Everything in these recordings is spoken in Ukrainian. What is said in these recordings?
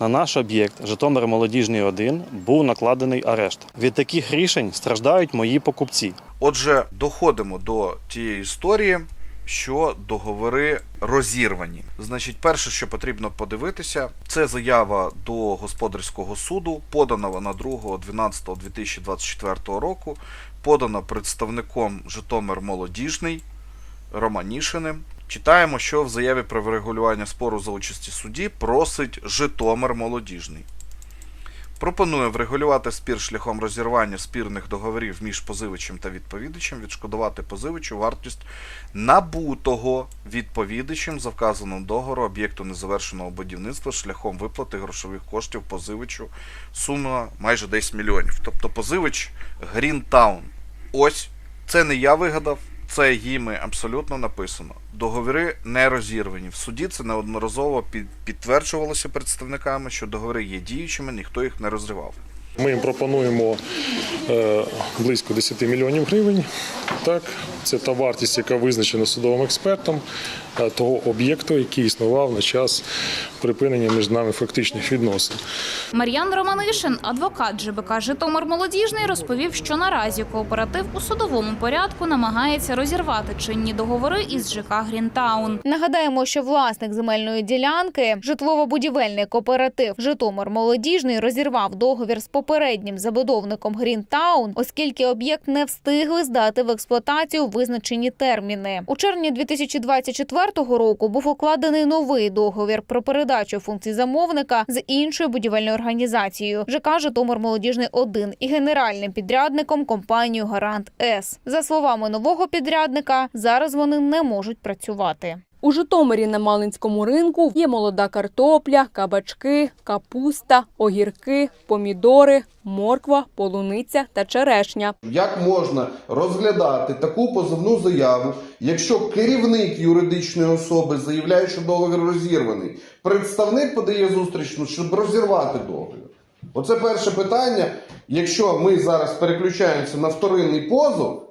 На наш об'єкт Житомир Молодіжний 1 був накладений арешт. Від таких рішень страждають мої покупці. Отже, доходимо до тієї історії, що договори розірвані. Значить, перше, що потрібно подивитися, це заява до господарського суду, подана вона 2.12.2024 року, подана представником Житомир Молодіжний Романішиним. Читаємо, що в заяві про врегулювання спору за участі судді просить Житомир Молодіжний. Пропонує врегулювати спір шляхом розірвання спірних договорів між позивачем та відповідачем, відшкодувати позивачу вартість набутого відповідачем за вказаним договору об'єкту незавершеного будівництва шляхом виплати грошових коштів позивачу сума майже 10 мільйонів. Тобто позивач Грінтаун. Ось це не я вигадав, це їми абсолютно написано. Договори не розірвані. В суді це неодноразово під- підтверджувалося представниками, що договори є діючими, ніхто їх не розривав. Ми їм пропонуємо е, близько 10 мільйонів гривень. Так, це та вартість, яка визначена судовим експертом е, того об'єкту, який існував на час припинення між нами фактичних відносин. Мар'ян Романишин, адвокат ЖБК Житомир Молодіжний, розповів, що наразі кооператив у судовому порядку намагається розірвати чинні договори із ЖК Грінтаун. Нагадаємо, що власник земельної ділянки, житлово-будівельний кооператив Житомир Молодіжний розірвав договір з попереднім забудовником Грінтаун, оскільки об'єкт не встигли здати в експлуатацію визначені терміни. У червні 2024 року був укладений новий договір про передачу функцій замовника з іншою будівельною організацією ЖК Житомир Молодіжний 1 і генеральним підрядником компанію Гарант С. За словами нового підрядника, зараз вони не можуть працювати. У Житомирі на Малинському ринку є молода картопля, кабачки, капуста, огірки, помідори, морква, полуниця та черешня. Як можна розглядати таку позовну заяву, якщо керівник юридичної особи заявляє, що договір розірваний, представник подає зустрічну, щоб розірвати договір? Оце перше питання. Якщо ми зараз переключаємося на вторинний позов,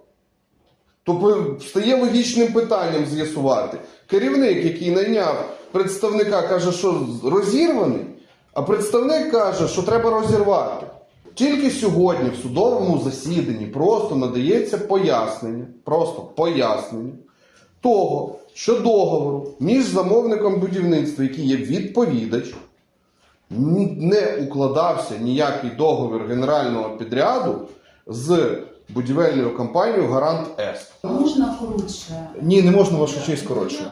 то стає логічним питанням з'ясувати. Керівник, який найняв представника, каже, що розірваний, а представник каже, що треба розірвати. Тільки сьогодні в судовому засіданні просто надається пояснення, просто пояснення того, що договору між замовником будівництва, який є відповідач, не укладався ніякий договір генерального підряду з будівельною компанією Гарант Ест. Можна коротше? Ні, не можна вашу честь коротше.